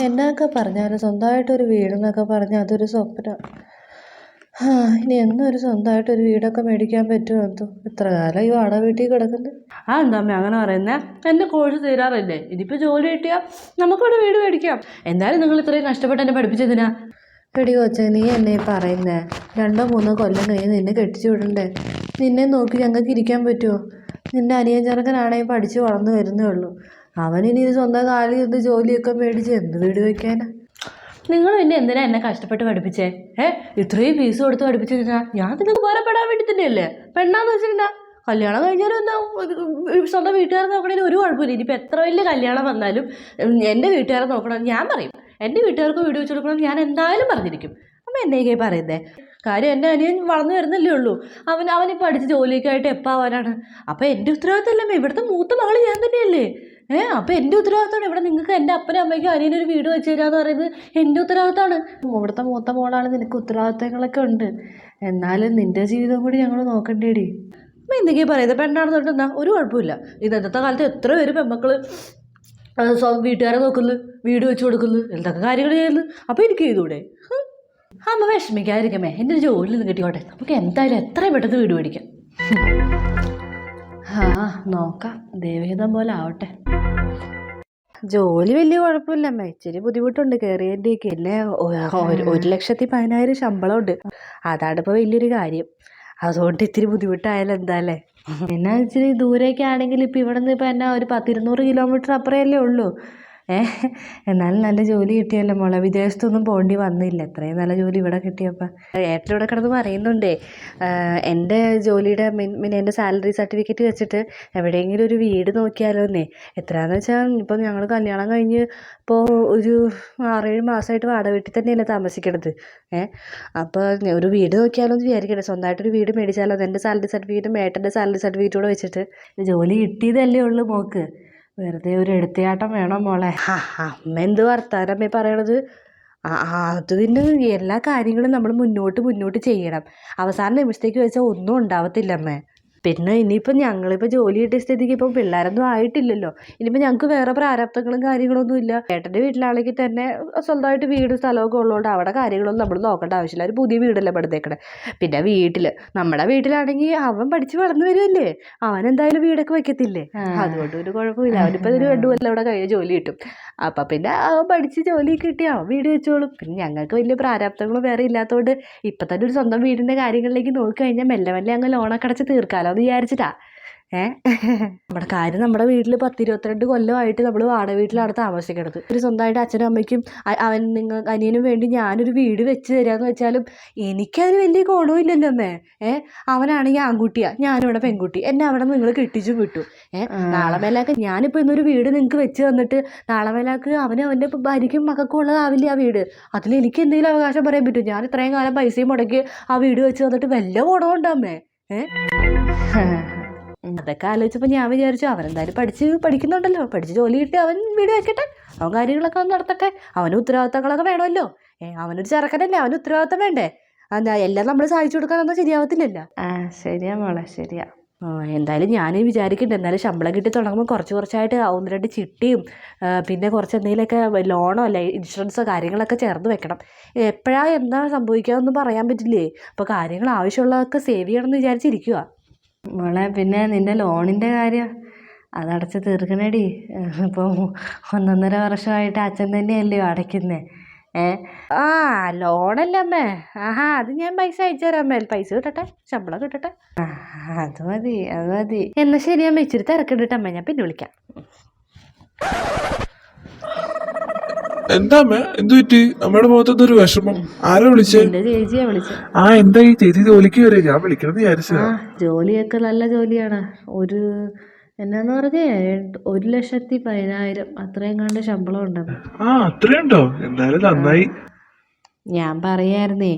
എന്നൊക്കെ പറഞ്ഞാലും സ്വന്തമായിട്ടൊരു വീടെന്നൊക്കെ പറഞ്ഞാൽ അതൊരു സ്വപ്നം. ആ ഇനി എന്നും ഒരു സ്വന്തമായിട്ടൊരു വീടൊക്കെ മേടിക്കാൻ പറ്റുമോ എന്തോ? എത്ര കാലം ഈ വാടക വീട്ടിൽ കിടക്കുന്നത് ആ എന്താ അമ്മ അങ്ങനെ പറയുന്നേ? എന്റെ കോഴ്സ് തീരാറില്ലേ? ഇനിയിപ്പോൾ ജോലി കിട്ടിയാൽ നമുക്കിവിടെ വീട് മേടിക്കാം. എന്തായാലും നിങ്ങൾ ഇത്രയും കഷ്ടപ്പെട്ട് എന്നെ പഠിപ്പിച്ചതിനാ? എടി കൊച്ചെ നീ എന്നെ പറയുന്നേ? രണ്ടോ മൂന്നോ കൊല്ലം കഴിഞ്ഞ് നിന്നെ കെട്ടിച്ചു വിടണ്ടേ? നിന്നെ നോക്കി ഞങ്ങൾക്ക് ഇരിക്കാൻ പറ്റുമോ? നിന്റെ അനിയൻ ചെറുക്കനാണെങ്കിൽ പഠിച്ച് വളർന്നു വരുന്നേ ഉള്ളൂ. അവനിനി സ്വന്തം കാലിൽ ഇത് ജോലിയൊക്കെ മേടിച്ച് എന്ത് വീട് വെക്കാനാ? നിങ്ങൾ പിന്നെ എന്തിനാ എന്നെ കഷ്ടപ്പെട്ട് പഠിപ്പിച്ചേ? ഏ? ഇത്രയും ഫീസ് കൊടുത്ത് പഠിപ്പിച്ചതിനാ ഞാൻ നിങ്ങൾക്ക് ഉപകാരപ്പെടാൻ വേണ്ടി തന്നെയല്ലേ? പെണ്ണാന്ന് വെച്ചിട്ടുണ്ടാ? കല്യാണം കഴിഞ്ഞാലും ഒരു സ്വന്തം വീട്ടുകാരെ നോക്കണതിന് ഒരു കുഴപ്പമില്ല. ഇനിയിപ്പോൾ എത്ര വലിയ കല്യാണം വന്നാലും എന്റെ വീട്ടുകാരെ നോക്കണം. ഞാൻ പറയും എന്റെ വീട്ടുകാർക്ക് വീട് വെച്ച് കൊടുക്കണം ഞാൻ എന്തായാലും പറഞ്ഞിരിക്കും. അപ്പം എന്നേക്കേ പറയുന്നേ. കാര്യം എന്റെ അനിയൻ വളർന്നു വരുന്നില്ലേ ഉള്ളൂ. അവൻ അവനിപ്പോൾ പഠിച്ച് ജോലിയൊക്കെ ആയിട്ട് എപ്പോൾ ആവാനാണ് അപ്പോൾ എന്റെ ഉത്തരവാദിത്തമല്ലേ ഇവിടുത്തെ മൂത്ത മകൾ ഞാൻ തന്നെയല്ലേ? ഏ അപ്പോൾ എന്റെ ഉത്തരവാദിത്തമാണ്. ഇവിടെ നിങ്ങൾക്ക് എന്റെ അപ്പനും അമ്മയ്ക്കും ഒരു വീട് വെച്ച് തരാന്ന് പറയുന്നത് എന്റെ ഉത്തരവാദിത്തമാണ്. ഇവിടുത്തെ മൂത്ത മോളാണ് നിനക്ക് ഉത്തരവാദിത്തങ്ങളൊക്കെ ഉണ്ട്. എന്നാലും നിന്റെ ജീവിതം കൂടി ഞങ്ങൾ നോക്കണ്ടേടി. അപ്പൊ എന്തൊക്കെയാ പറയുന്നത് പെണ്ണാണെന്ന് പറഞ്ഞാൽ ഒരു കുഴപ്പമില്ല. ഇന്നത്തെ കാലത്ത് എത്ര പേര് പെമ്മക്കൾ സ്വന്തം വീട്ടുകാരെ നോക്കുന്നു വീട് വെച്ച് കൊടുക്കുന്നു എന്തൊക്കെ കാര്യങ്ങൾ ചെയ്യുന്നു. അപ്പോൾ എനിക്ക് ചെയ്തൂടെ. അമ്മ വിഷമിക്കാതിരിക്കമേ എന്റെ ഒരു ജോലി നിന്ന് കിട്ടിയോട്ടെ നമുക്ക് എന്തായാലും എത്രയും പെട്ടെന്ന് വീട് മേടിക്കാം. ആ നോക്കാം. ദേവഹിതം പോലെ ആവട്ടെ. ജോലി വലിയ കുഴപ്പമില്ലമ്മ ഇച്ചിരി ബുദ്ധിമുട്ടുണ്ട്. കയറിയതിന്റെയൊക്കെ അല്ലേ ഒരു ലക്ഷത്തി പതിനായിരം ശമ്പളമുണ്ട്. അതാണ് ഇപ്പോൾ വലിയൊരു കാര്യം. അതുകൊണ്ട് ഇത്തിരി ബുദ്ധിമുട്ടായാലും എന്താ അല്ലേ പിന്നെ ഇച്ചിരി ദൂരേക്ക് ആണെങ്കിൽ ഇപ്പം ഇവിടെ നിന്ന് ഇപ്പം എന്നാ ഒരു പത്തിരുന്നൂറ് കിലോമീറ്റർ അപ്പുറമല്ലേ ഉള്ളൂ. എന്നാലും നല്ല ജോലി കിട്ടിയല്ലോ മോളെ. വിദേശത്തൊന്നും പോകേണ്ടി വന്നില്ല. എത്രയും നല്ല ജോലി ഇവിടെ കിട്ടിയപ്പോൾ ഏട്ടൻ ഇവിടെ കിടന്ന് പറയുന്നുണ്ടേ. എന്റെ ജോലിയുടെ മീൻ മീൻ എന്റെ സാലറി സർട്ടിഫിക്കറ്റ് വെച്ചിട്ട് എവിടെയെങ്കിലും ഒരു വീട് നോക്കിയാലോ എന്നേ എത്രയാണെന്ന് വെച്ചാൽ ഇപ്പം ഞങ്ങൾ കല്യാണം കഴിഞ്ഞ് ഇപ്പോൾ ഒരു ആറേഴ് മാസമായിട്ട് വാടക വീട്ടിൽ തന്നെയല്ലേ താമസിക്കണത്. ഏഹ് അപ്പോൾ ഒരു വീട് നോക്കിയാലോ എന്ന് വിചാരിക്കട്ടെ സ്വന്തമായിട്ടൊരു വീട് മേടിച്ചാലോ എന്റെ സാലറി സർട്ടിഫിക്കറ്റും ഏട്ടന്റെ സാലറി സർട്ടിഫിക്കറ്റും കൂടെ വെച്ചിട്ട്. ജോലി കിട്ടിയതല്ലേ ഉള്ളൂ മോക്ക്. വെറുതെ ഒരു എടുത്തയാട്ടം വേണം മോളെ? അമ്മ എന്ത് വർത്താനമ്മേ പറയണത്? ആ ആ, അത് പിന്നെ എല്ലാ കാര്യങ്ങളും നമ്മൾ മുന്നോട്ട് മുന്നോട്ട് ചെയ്യണം. അവസാന നിമിഷത്തേക്ക് വെച്ചാൽ ഒന്നും ഉണ്ടാവത്തില്ല അമ്മേ. പിന്നെ ഇനിയിപ്പോൾ ഞങ്ങളിപ്പോൾ ജോലി കിട്ടിയ സ്ഥിതിക്ക് ഇപ്പം പിള്ളേരൊന്നും ആയിട്ടില്ലല്ലോ. ഇനിയിപ്പോൾ ഞങ്ങൾക്ക് വേറെ പ്രാരാബ്ദങ്ങളും കാര്യങ്ങളൊന്നും ഇല്ല. ഏട്ടന്റെ വീട്ടിലാണെങ്കിൽ തന്നെ സ്വന്തമായിട്ട് വീട് സ്ഥലമൊക്കെ ഉള്ളതുകൊണ്ട് അവിടെ കാര്യങ്ങളൊന്നും നമ്മൾ നോക്കേണ്ട ആവശ്യമില്ല. ഒരു പുതിയ വീടല്ലേ പടുത്തേക്കണേ പിന്നെ വീട്ടിൽ നമ്മുടെ വീട്ടിലാണെങ്കിൽ അവൻ പഠിച്ച് വളർന്നു വരുമല്ലേ അവൻ എന്തായാലും വീടൊക്കെ വയ്ക്കത്തില്ലേ അതുകൊണ്ട് ഒരു കുഴപ്പമില്ല. അവനിപ്പോൾ ഒരു രണ്ടു കൊല്ലം അവിടെ കഴിഞ്ഞ് ജോലി കിട്ടും. അപ്പം പിന്നെ അവൻ പഠിച്ച് ജോലി കിട്ടി. അവൻ വീട് വെച്ചോളും. പിന്നെ ഞങ്ങൾക്ക് വലിയ പ്രാരാബ്ദങ്ങളും വേറെ ഇല്ലാത്തതുകൊണ്ട് ഇപ്പം തന്നെ ഒരു സ്വന്തം വീടിന്റെ കാര്യങ്ങളിലേക്ക് നോക്കി കഴിഞ്ഞാൽ മെല്ലെ മെല്ലെ അങ്ങ് ലോണൊക്കെ അടച്ച് തീർക്കാമല്ലോ എന്ന് വിചാരിച്ചിട്ടാ. ഏഹ് നമ്മുടെ കാര്യം നമ്മുടെ വീട്ടിൽ പത്ത് ഇരുപത്തിരണ്ട് കൊല്ലമായിട്ട് നമ്മൾ വാടക വീട്ടിലാണ് താമസിക്കണത്. ഒരു സ്വന്തമായിട്ട് അച്ഛനും അമ്മയ്ക്കും അവൻ നിങ്ങൾ അനിയനും വേണ്ടി ഞാനൊരു വീട് വെച്ച് തരാമെന്ന് വെച്ചാലും എനിക്കതിന് വലിയ ഇല്ലല്ലോ അമ്മേ. ഏഹ് അവനാണെങ്കിൽ ആൺകുട്ടിയാ. ഞാനിവിടെ പെൺകുട്ടി. എന്നെ അവിടെ നിങ്ങൾ കെട്ടിച്ചു വിട്ടു. ഏഹ് നാളെ മേലാക്ക് ഞാനിപ്പോൾ ഇന്നൊരു വീട് നിങ്ങൾക്ക് വെച്ച് തന്നിട്ട് നാളെ മേലാക്ക് അവന് അവന്റെ ഭാര്യയ്ക്കും മക്കൾക്കും ഉള്ളതാവില്ല ആ വീട്? അതിൽ എനിക്ക് എന്തെങ്കിലും അവകാശം പറയാൻ പറ്റും ഞാൻ ഇത്രയും കാലം പൈസയും മുടക്കി ആ വീട് വെച്ച് തന്നിട്ട് വല്ല ഗുണമുണ്ടോ അമ്മേ? അതൊക്കെ ആലോചിച്ചപ്പോൾ ഞാൻ വിചാരിച്ചു അവനെന്തായാലും പഠിച്ച് പഠിക്കുന്നുണ്ടല്ലോ. പഠിച്ച് ജോലി കിട്ടി അവൻ വീട് വയ്ക്കട്ടെ അവൻ കാര്യങ്ങളൊക്കെ ഒന്ന് നടത്തട്ടെ. അവന് ഉത്തരവാദിത്തങ്ങളൊക്കെ വേണമല്ലോ. ഏ അവനൊരു ചെറുക്കനല്ലേ അവന് ഉത്തരവാദിത്തം വേണ്ടേ? എന്താ എല്ലാം നമ്മൾ സഹായിച്ചു കൊടുക്കാനൊന്നും ശരിയാവത്തില്ലല്ലോ. ആ ശരിയാ മോളെ ശരിയാ. എന്തായാലും ഞാൻ വിചാരിക്കുന്നുണ്ട് എന്നാലും ശമ്പളം കിട്ടി തുടങ്ങുമ്പോൾ കുറച്ച് കുറച്ചായിട്ട് ഒന്ന് രണ്ട് ചിട്ടിയും പിന്നെ കുറച്ച് എന്തെങ്കിലുമൊക്കെ ലോണോ അല്ലെ ഇൻഷുറൻസോ കാര്യങ്ങളൊക്കെ ചേർന്ന് വെക്കണം. എപ്പോഴാണ് എന്താ സംഭവിക്കാമെന്നൊന്നും പറയാൻ പറ്റില്ലേ? അപ്പോൾ കാര്യങ്ങൾ ആവശ്യമുള്ളതൊക്കെ സേവ് ചെയ്യണമെന്ന് വിചാരിച്ചിരിക്കുക മോളെ പിന്നെ നിന്റെ ലോണിന്റെ കാര്യം അതടച്ച് തീർക്കണേടി. ഇപ്പോൾ ഒന്നൊന്നര വർഷമായിട്ട് അച്ഛൻ തന്നെയല്ലയോ അടയ്ക്കുന്നേ. ഏ? ആ ലോണല്ലേ അമ്മേ. ആഹാ അത് ഞാൻ പൈസ അയച്ചു തരാം അമ്മേ. പൈസ കിട്ടട്ടെ? ശമ്പളം കിട്ടട്ടെ? അത് മതി അത് മതി. എന്നാൽ ശരി അമ്മ ഇച്ചിരി തിരക്കിട്ടിട്ട് അമ്മ. ഞാൻ പിന്നെ വിളിക്കാം. എന്താ അമ്മ? എന്തു പറ്റി? അമ്മയുടെ മുഖത്തൊന്നും ഒരു വിഷമം. ആരാ വിളിച്ചേ? ചേച്ചിയാ വിളിച്ചത് ആ എന്താ ഈ ചേച്ചി ജോലിക്ക് വരെ ഞാൻ വിളിക്കണമെന്ന് വിചാരിച്ചതാ. ജോലിയൊക്കെ നല്ല ജോലിയാണ്. ഒരു എന്നാന്ന് പറഞ്ഞേ ഒരു ലക്ഷത്തി പതിനായിരം അത്രയും കണ്ട് ശമ്പളം ഉണ്ടെന്ന്. ആ അത്രയുണ്ടോ എന്തായാലും നന്നായി. ഞാൻ പറയായിരുന്നേ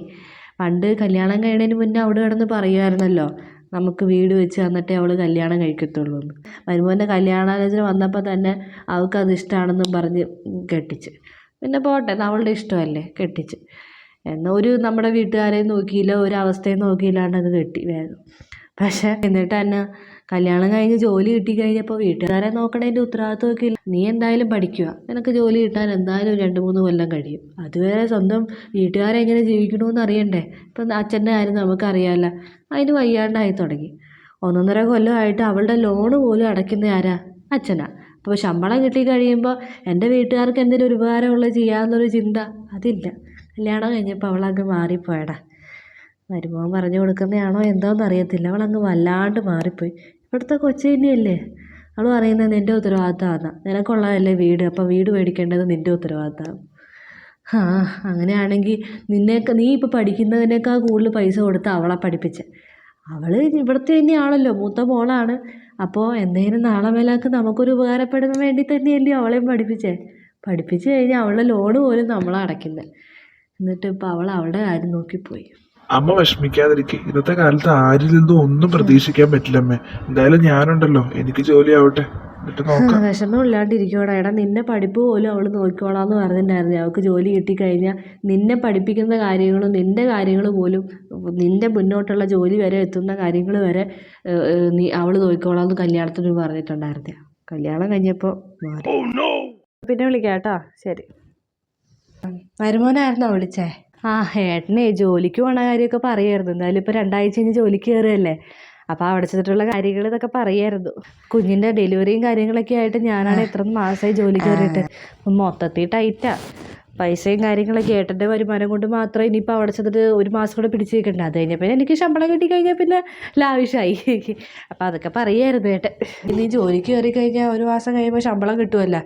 പണ്ട് കല്യാണം കഴിഞ്ഞതിന് മുന്നേ അവിടെ കിടന്ന് പറയുമായിരുന്നല്ലോ നമുക്ക് വീട് വെച്ച് തന്നിട്ടേ അവൾ കല്യാണം കഴിക്കത്തുള്ളൂ എന്ന്. മരുമോന്റെ കല്യാണാലോചന വന്നപ്പോൾ തന്നെ അവൾക്ക് അത് ഇഷ്ടമാണെന്നും പറഞ്ഞ് കെട്ടിച്ച്. പിന്നെ പോട്ടെ അവളുടെ ഇഷ്ടമല്ലേ കെട്ടിച്ച്. എന്നാൽ ഒരു നമ്മുടെ വീട്ടുകാരെയും നോക്കിയില്ല ഒരു അവസ്ഥയും നോക്കിയില്ലാണ്ട് അത് കെട്ടി വേഗം. പക്ഷെ എന്നിട്ട് തന്നെ കല്യാണം കഴിഞ്ഞ് ജോലി കിട്ടി കഴിഞ്ഞപ്പോൾ വീട്ടുകാരെ നോക്കണതിന്റെ ഉത്തരവാദിത്വമൊക്കെ ഇല്ല. നീ എന്തായാലും പഠിക്കുക. നിനക്ക് ജോലി കിട്ടാൻ എന്തായാലും രണ്ട് മൂന്ന് കൊല്ലം കഴിയും. അതുവരെ സ്വന്തം വീട്ടുകാരെ എങ്ങനെ ജീവിക്കണമെന്ന് അറിയണ്ടേ? ഇപ്പം അച്ഛന്റെ കാര്യം നമുക്കറിയാമല്ലോ അതിന് വയ്യാണ്ടായി തുടങ്ങി. ഒന്നൊന്നര കൊല്ലമായിട്ട് അവളുടെ ലോണ് പോലും അടയ്ക്കുന്ന ആരാ? അച്ഛനാ. അപ്പോൾ ശമ്പളം കിട്ടി കഴിയുമ്പോൾ എന്റെ വീട്ടുകാർക്ക് എന്തെങ്കിലും ഉപകാരമുള്ള ചെയ്യാമെന്നൊരു ചിന്ത അതില്ല. കല്യാണം കഴിഞ്ഞപ്പോൾ അവളങ്ങ് മാറിപ്പോയടാ. മരുമോൻ പറഞ്ഞു കൊടുക്കുന്നതാണോ എന്തോന്ന് അറിയത്തില്ല. അവളങ്ങ് വല്ലാണ്ട് മാറിപ്പോയി. ഇവിടുത്തെ കൊച്ചു തന്നെയല്ലേ? അവൾ പറയുന്നത് നിന്റെ ഉത്തരവാദിത്തമാണ് നിനക്കുള്ളതല്ലേ വീട്. അപ്പോൾ വീട് മേടിക്കേണ്ടത് നിന്റെ ഉത്തരവാദിത്തമാണ്. ആ അങ്ങനെയാണെങ്കിൽ നിന്നേക്ക നീ ഇപ്പോൾ പഠിക്കുന്നതിനേക്കാൾ കൂടുതൽ പൈസ കൊടുത്ത് അവളെ പഠിപ്പിച്ച്. അവൾ ഇവിടുത്തെ തന്നെയാണല്ലോ. മൂത്ത മോളാണ്. അപ്പോൾ എന്തെങ്കിലും നാളെ മേലാക്ക് നമുക്കൊരു ഉപകാരപ്പെടുന്ന വേണ്ടി തന്നെയല്ലേ അവളെയും പഠിപ്പിച്ചേ. പഠിപ്പിച്ച് കഴിഞ്ഞാൽ അവളുടെ ലോണ് പോലും നമ്മളടയ്ക്കുന്നത് എന്നിട്ട് ഇപ്പോൾ അവൾ അവളുടെ കാര്യം നോക്കിപ്പോയി. അമ്മ വിഷമിക്കാതിരിക്കെ. ഇന്നത്തെ കാലത്ത് ആരിൽ നിന്നും ഒന്നും പ്രതീക്ഷിക്കാൻ പറ്റില്ല അമ്മേ എന്തായാലും ഞാനുണ്ടല്ലോ. എനിക്ക് ജോലി ആവട്ടെ. വിഷമമില്ലാണ്ടിരിക്കോടാ എടാ നിന്നെ പഠിപ്പ് പോലും അവൾ നോക്കിക്കോളാന്ന് പറഞ്ഞിട്ടുണ്ടായിരുന്നു. അവൾക്ക് ജോലി കിട്ടിക്കഴിഞ്ഞാൽ നിന്നെ പഠിപ്പിക്കുന്ന കാര്യങ്ങളും നിന്റെ കാര്യങ്ങൾ പോലും നിന്റെ മുന്നോട്ടുള്ള ജോലി വരെ എത്തുന്ന കാര്യങ്ങൾ വരെ നീ അവൾ നോക്കിക്കോളാന്ന് കല്യാണത്തിന് പറഞ്ഞിട്ടുണ്ടായിരുന്നു. കല്യാണം കഴിഞ്ഞപ്പോൾ മാറി. പിന്നെ വിളിക്കാം കേട്ടോ ശരി. മരുമോനായിരുന്നോ വിളിച്ചേ? ആ ഏട്ടനെ ജോലിക്ക് പോണ കാര്യമൊക്കെ പറയായിരുന്നു. എന്തായാലും ഇപ്പോൾ രണ്ടാഴ്ച കഴിഞ്ഞ് ജോലിക്ക് കയറുകയല്ലേ അപ്പോൾ അവിടെ ചെന്നിട്ടുള്ള കാര്യങ്ങൾ ഇതൊക്കെ പറയായിരുന്നു. കുഞ്ഞിന്റെ ഡെലിവറിയും കാര്യങ്ങളൊക്കെ ആയിട്ട് ഞാനാണ് എത്ര മാസമായി ജോലി കയറിയിട്ട് മൊത്തത്തിൽ ടൈറ്റാ പൈസയും കാര്യങ്ങളൊക്കെ ഏട്ടന്റെ വരുമാനം കൊണ്ട് മാത്രം ഇനിയിപ്പോൾ അവിടെ ചെന്നിട്ട് ഒരു മാസം കൂടെ പിടിച്ച് നിൽക്കണ്ട? അത് കഴിഞ്ഞപ്പോൾ എനിക്ക് ശമ്പളം കിട്ടി കഴിഞ്ഞാൽ പിന്നെ ലാവിഷായി. അപ്പോൾ അതൊക്കെ പറയായിരുന്നു ഏട്ടൻ. ഇനി ജോലിക്ക് കയറി കഴിഞ്ഞാൽ ഒരു മാസം കഴിയുമ്പോൾ ശമ്പളം കിട്ടുമല്ലോ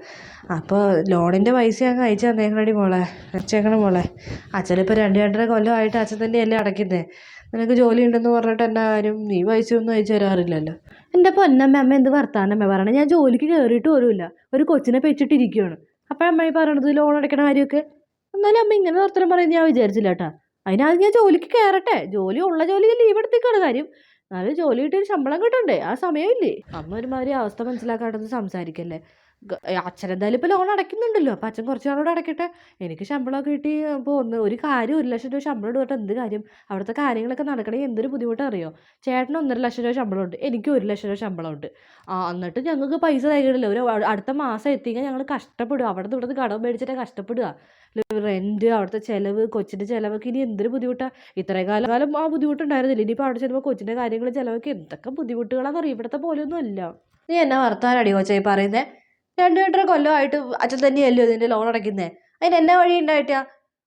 അപ്പോൾ ലോണിന്റെ പൈസ അങ്ങ് അയച്ചു തന്നേക്കണടി മോളെ. അയച്ചേക്കണം മോളെ. അച്ഛനിപ്പോൾ രണ്ട് രണ്ടര കൊല്ലമായിട്ട് അച്ഛൻ തന്നെയല്ലേ അടയ്ക്കുന്നത് നിനക്ക് ജോലി ഉണ്ടെന്ന് പറഞ്ഞിട്ട് എന്നാ ആരും നീ പൈസ ഒന്നും അയച്ചു തരാറില്ലല്ലോ. എന്റെ പൊന്നമ്മ അമ്മ എന്ത് വർത്താനമ്മ പറയണേ ഞാൻ ജോലിക്ക് കയറിയിട്ട് പോലുമില്ല. ഒരു കൊച്ചിനെ പെച്ചിട്ടിരിക്കുകയാണ് അപ്പോഴമ്മ ഈ പറയണത് ലോൺ അടയ്ക്കണ കാര്യമൊക്കെ. എന്നാലും അമ്മ ഇങ്ങനെ നിർത്തനം പറയുന്നത് ഞാൻ വിചാരിച്ചില്ല കേട്ടോ. അതിനാദ്യം ഞാൻ ജോലിക്ക് കയറട്ടെ ജോലി ഉള്ള ജോലിക്ക് ലീവ് എടുത്തേക്കാണ് കാര്യം. എന്നാലും ജോലി കിട്ടിയൊരു ശമ്പളം കിട്ടണ്ടേ? ആ സമയമില്ലേ? അമ്മ ഒരുമാതിരി അവസ്ഥ മനസ്സിലാക്കാണ്ടത് സംസാരിക്കല്ലേ? അച്ഛൻ എന്തായാലും ഇപ്പോൾ ലോൺ അടയ്ക്കുന്നുണ്ടല്ലോ. അപ്പോൾ അച്ഛൻ കുറച്ച് നാളോട് അടയ്ക്കട്ടെ. എനിക്ക് ശമ്പളമൊക്കെ കിട്ടി അപ്പോൾ ഒന്ന് ഒരു കാര്യം ഒരു ലക്ഷം രൂപ ശമ്പളം എടുത്തിട്ട് എന്ത് കാര്യം? അവിടുത്തെ കാര്യങ്ങളൊക്കെ നടക്കണമെങ്കിൽ എന്തൊരു ബുദ്ധിമുട്ട് അറിയോ ചേട്ടന് ഒന്നര ലക്ഷം രൂപ ശമ്പളം ഉണ്ട്. എനിക്ക് ഒരു ലക്ഷം രൂപ ശമ്പളം ഉണ്ട്. ആ എന്നിട്ട് ഞങ്ങൾക്ക് പൈസ തയ്ക്കണില്ല ഒരു അടുത്ത മാസം എത്തിക്കാൻ ഞങ്ങൾ കഷ്ടപ്പെടുക. അവിടെ നിന്ന് ഇവിടുന്ന് കടം മേടിച്ചിട്ട് കഷ്ടപ്പെടുക. റെന്റ് അവിടുത്തെ ചിലവ് കൊച്ചിന്റെ ചിലവൊക്കെ ഇനി എന്തൊരു ബുദ്ധിമുട്ടാണ് ഇത്രയും കാലം കാലം ആ ബുദ്ധിമുട്ടുണ്ടായിരുന്നില്ല. ഇനിയിപ്പോൾ അവിടെ ചെല്ലുമ്പോൾ കൊച്ചിന്റെ കാര്യങ്ങൾ ചിലവൊക്കെ എന്തൊക്കെ ബുദ്ധിമുട്ടുകളാണെന്ന് അറിയാം ഇവിടുത്തെ പോലെയൊന്നും അല്ല നീ എന്നാ വർത്താനടി കൊച്ചായി പറയുന്നേ? രണ്ട് രണ്ടര കൊല്ലമായിട്ട് അച്ഛൻ തന്നെയല്ലോ ഇതിന്റെ ലോൺ അടയ്ക്കുന്നത് അതിന് എന്നാ വഴി ഉണ്ടായിട്ടാ?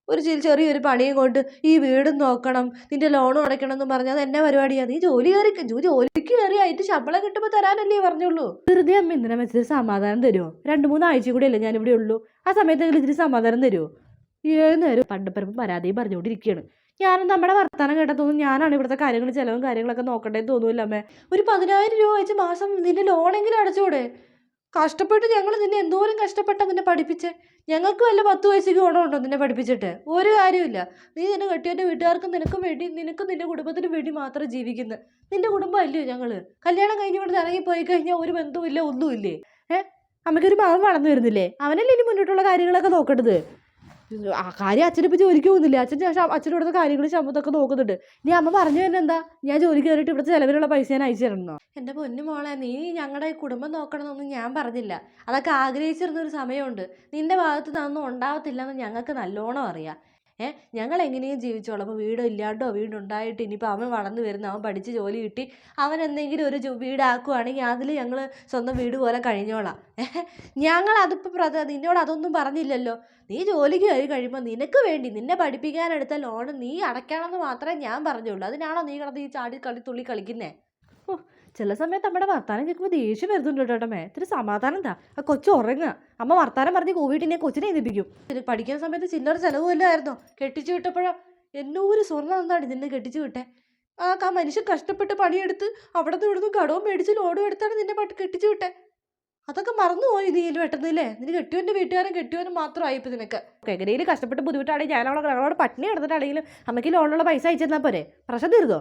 ഒരു ചെറിയൊരു പണിയും കൊണ്ട് ഈ വീടും നോക്കണം നിന്റെ ലോണും അടയ്ക്കണം എന്ന് പറഞ്ഞാൽ അത് എന്നാ പരിപാടിയാണ് നീ ജോലി കയറി ജോലിക്ക് കയറി ആയിട്ട് ശമ്പളം കിട്ടുമ്പോൾ തരാനല്ലേ പറഞ്ഞുള്ളൂ. വെറുതെ അമ്മ ഇന്നലെ വെച്ചത് സമാധാനം തരുമോ രണ്ട് മൂന്ന് ആഴ്ച കൂടെ അല്ലേ ഞാനിവിടെ ഉള്ളൂ. ആ സമയത്തെങ്കിലും ഇതിന് സമാധാനം തരുമോ ഏത് നേരം പണ്ടപ്പരപ്പം പരാതിയും പറഞ്ഞുകൊണ്ടിരിക്കുകയാണ് ഞാനും നമ്മുടെ വർത്തമാനം കേട്ടാൽ തോന്നും ഞാനാണ് ഇവിടുത്തെ കാര്യങ്ങൾ ചിലവും കാര്യങ്ങളൊക്കെ നോക്കണ്ടേന്ന് തോന്നൂല്ല അമ്മേ ഒരു പതിനായിരം രൂപ വെച്ച് മാസം നിന്റെ ലോണെങ്കിലും അടച്ചൂടെ? കഷ്ടപ്പെട്ട് ഞങ്ങൾ നിന്നെ എന്തോരം കഷ്ടപ്പെട്ടാ നിന്നെ പഠിപ്പിച്ച്? ഞങ്ങൾക്ക് വല്ല പത്ത് വയസ്സേക്ക് ഗുണമുണ്ടോ നിന്നെ പഠിപ്പിച്ചിട്ട്? ഒരു കാര്യമില്ല നീ നിന്നെ കെട്ടിയവന്റെ വീട്ടുകാർക്കും നിനക്കും വേണ്ടി നിനക്കും നിന്റെ കുടുംബത്തിനും വേണ്ടി മാത്രം ജീവിക്കുന്നത് നിന്റെ കുടുംബം അല്ലയോ ഞങ്ങൾ? കല്യാണം കഴിഞ്ഞ് ഇവിടെ ഇറങ്ങി പോയി കഴിഞ്ഞാൽ ഒരു ബന്ധവുമില്ല ഒന്നുമില്ലേ? ഏഹ് അമ്മയ്ക്കൊരു മകൻ വളർന്നു വരുന്നില്ലേ? അവനല്ലേ ഇനി മുന്നോട്ടുള്ള കാര്യങ്ങളൊക്കെ നോക്കേണ്ടത്? ആ കാര്യം അച്ഛനിപ്പോൾ ജോലിക്ക് പോകുന്നില്ല? അച്ഛൻ അച്ഛനും ഇവിടുത്തെ കാര്യങ്ങൾ ശമ്പത്തൊക്കെ നോക്കുന്നുണ്ട്. നീ അമ്മ പറഞ്ഞു തന്നെ എന്താ? ഞാൻ ജോലിക്ക് കയറിയിട്ട് ഇവിടുത്തെ ചിലവിലുള്ള പൈസ ഞാൻ അയച്ചു തരണോ എന്റെ പൊന്നു മോളെ നീ ഞങ്ങളുടെ കുടുംബം നോക്കണമെന്നൊന്നും ഞാൻ പറഞ്ഞില്ല. അതൊക്കെ ആഗ്രഹിച്ചിരുന്ന ഒരു സമയമുണ്ട്. നിന്റെ ഭാഗത്ത് നിന്നൊന്നും ഉണ്ടാവത്തില്ലെന്ന് ഞങ്ങൾക്ക് നല്ലോണം അറിയാം. ഏ? ഞങ്ങൾ എങ്ങനെയും ജീവിച്ചോളാം. അപ്പോൾ വീട് ഇല്ലാണ്ടോ വീടുണ്ടായിട്ട് ഇനിയിപ്പോൾ അവൻ വളർന്നു വരുന്ന അവൻ പഠിച്ച് ജോലി കിട്ടി. അവൻ എന്തെങ്കിലും ഒരു വീടാക്കുവാണെങ്കിൽ അതിൽ ഞങ്ങൾ സ്വന്തം വീട് പോലെ കഴിഞ്ഞോളാം. ഞങ്ങൾ അതിപ്പോൾ പ്രധ നിന്നോട് അതൊന്നും പറഞ്ഞില്ലല്ലോ. നീ ജോലിക്ക് കയറി കഴിയുമ്പോൾ നിനക്ക് വേണ്ടി നിന്നെ പഠിപ്പിക്കാനെടുത്ത ലോൺ നീ അടയ്ക്കണമെന്ന് മാത്രമേ ഞാൻ പറഞ്ഞുള്ളൂ. അതിനാണോ നീ കിടന്ന് ഈ ചാടി കളി തുള്ളി കളിക്കുന്നേ? ചില സമയത്ത് നമ്മുടെ വർത്താനം കേൾക്കുമ്പോൾ ദേഷ്യം വരുന്നുണ്ട് കേട്ടോ മേ ഇത്തിരി സമാധാനം എന്താ ആ കൊച്ചു ഉറങ്ങുക. അമ്മ വർത്താനം പറഞ്ഞ് കൂവിയിട്ട് എന്നെ കൊച്ചിനെ എഴുതിപ്പിക്കും പഠിക്കുന്ന സമയത്ത് ചില്ലറ ചിലവ് വല്ലതായിരുന്നോ കെട്ടിച്ചു വിട്ടപ്പോഴോ ഒരു സ്വർണം എന്താണ് നിന്നെ കെട്ടിച്ചു വിട്ടേ. ആ ആ മനുഷ്യൻ കഷ്ടപ്പെട്ട് പണിയെടുത്ത് അവിടെ നിന്ന് ഇവിടുന്ന് കടവും മേടിച്ച് ലോഡും എടുത്താണ് നിന്നെ പട്ട് കെട്ടിച്ചു വിട്ടെ. അതൊക്കെ മറന്നുപോയി നീ ഇതിൽ വെട്ടുന്നില്ലേ നിന്നെ കെട്ടിയവന്റെ വീട്ടുകാരൻ കെട്ടിയവനും മാത്രമായി ഇപ്പം നിനക്ക്. എങ്ങനെയും കഷ്ടപ്പെട്ട് ബുദ്ധിമുട്ടാണെങ്കിൽ ഞാൻ അവളെ ഞങ്ങളോട് പട്ടിണി കിടന്നിട്ടാണെങ്കിലും അമ്മയ്ക്ക് ലോണിലുള്ള പൈസ അയച്ചു തന്നാൽ പോരെ. പ്രശ്നം തീർന്നോ?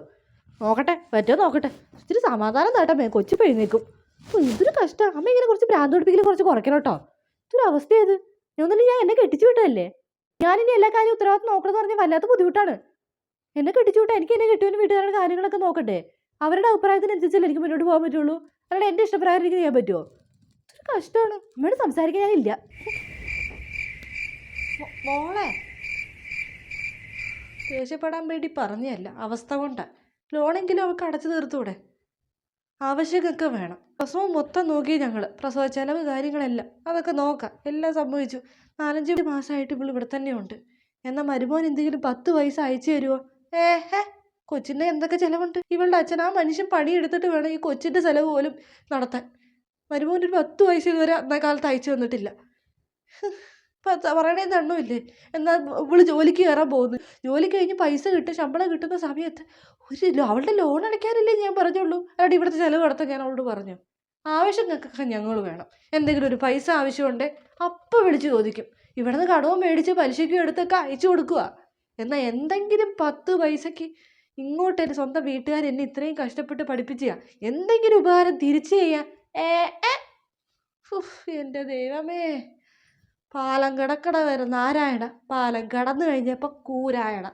നോക്കട്ടെ പറ്റുമോ നോക്കട്ടെ? ഇച്ചിരി സമാധാനം നേട്ടമേ കൊച്ചു പെഴുന്നേക്കും. ഓ ഇതൊരു കഷ്ടം. അമ്മ ഇങ്ങനെ കുറച്ച് ഭ്രാന്ത് പിടിപ്പിക്കൽ കുറച്ച് കുറയ്ക്കണം കേട്ടോ. ഇതൊരു അവസ്ഥയത് ഒന്നുമില്ല ഞാൻ എന്നെ കെട്ടിച്ചു വിട്ടതല്ലേ? ഞാനിനി എല്ലാ കാര്യം ഉത്തരവാദിത്വം നോക്കണമെന്ന് പറഞ്ഞാൽ വല്ലാത്ത ബുദ്ധിമുട്ടാണ്. എന്നെ കെട്ടിച്ചു വിട്ടാൽ എനിക്ക് എന്നെ കെട്ടിയവന് വീട്ടുകാരുടെ കാര്യങ്ങളൊക്കെ നോക്കട്ടെ അവരുടെ അഭിപ്രായത്തിനനുസരിച്ചല്ലേ എനിക്ക് മുന്നോട്ട് പോകാൻ പറ്റുള്ളൂ? അല്ലാതെ എന്റെ ഇഷ്ടപ്രകാരം എനിക്ക് ചെയ്യാൻ പറ്റുമോ ഇതൊരു കഷ്ടമാണ് അമ്മയോട് സംസാരിക്കാൻ ഞാനില്ല മോ- മോളെ. ദേഷ്യപ്പെടാൻ വേണ്ടി പറഞ്ഞല്ല അവസ്ഥ കൊണ്ടാ. ലോണെങ്കിലും അവൾക്ക് അടച്ചു തീർത്തൂടെ? ആവശ്യമൊക്കെ വേണം. പ്രസവം മൊത്തം നോക്കി ഞങ്ങൾ പ്രസവ ചെലവ് കാര്യങ്ങളെല്ലാം അതൊക്കെ നോക്കാം. എല്ലാം സംഭവിച്ചു. നാലഞ്ച് മാസമായിട്ട് ഇവൾ ഇവിടെ തന്നെയുണ്ട്. എന്നാൽ മരുമോൻ എന്തെങ്കിലും പത്ത് പൈസ അയച്ചു തരുമോ ഏഹേ കൊച്ചിന്റെ എന്തൊക്കെ ചിലവുണ്ട്? ഇവളുടെ അച്ഛൻ ആ മനുഷ്യൻ പണിയെടുത്തിട്ട് വേണം ഈ കൊച്ചിന്റെ ചിലവ് പോലും നടത്താൻ. മരുമോന്റെ ഒരു പത്ത് പൈസ ഇതുവരെ അന്നേ കാലത്ത് അയച്ചു തന്നിട്ടില്ല. പത്ത് പറയണേ തണ്ണുമില്ലേ എന്നാൽ ഇവൾ ജോലിക്ക് കയറാൻ പോകുന്നു. ജോലി കഴിഞ്ഞ് പൈസ കിട്ടും ശമ്പളം കിട്ടുന്ന സമയത്ത് ഒരു അവളുടെ ലോൺ അടയ്ക്കാനല്ലേ ഞാൻ പറഞ്ഞുള്ളൂ? അവിടെ ഇവിടുത്തെ ചിലവ് നടത്താൻ ഞാൻ അവളോട് പറഞ്ഞു. ആവശ്യങ്ങൾക്കൊക്കെ ഞങ്ങൾ വേണം. എന്തെങ്കിലും ഒരു പൈസ ആവശ്യമുണ്ടേ അപ്പം വിളിച്ച് ചോദിക്കും. ഇവിടുന്ന് കടവും മേടിച്ച് പലിശയ്ക്കും എടുത്തൊക്കെ അയച്ചു കൊടുക്കുക എന്നാൽ എന്തെങ്കിലും പത്ത് പൈസയ്ക്ക് ഇങ്ങോട്ട് എന്റെ സ്വന്തം വീട്ടുകാർ എന്നെ ഇത്രയും കഷ്ടപ്പെട്ട് പഠിപ്പിച്ചു എന്തെങ്കിലും ഉപകാരം തിരിച്ചു ചെയ്യാൻ. ഏ എന്റെ ദൈവമേ. പാലം കിടക്കട വരുന്ന നാരായണ പാലം കടന്നു കഴിഞ്ഞപ്പോൾ കൂരായണ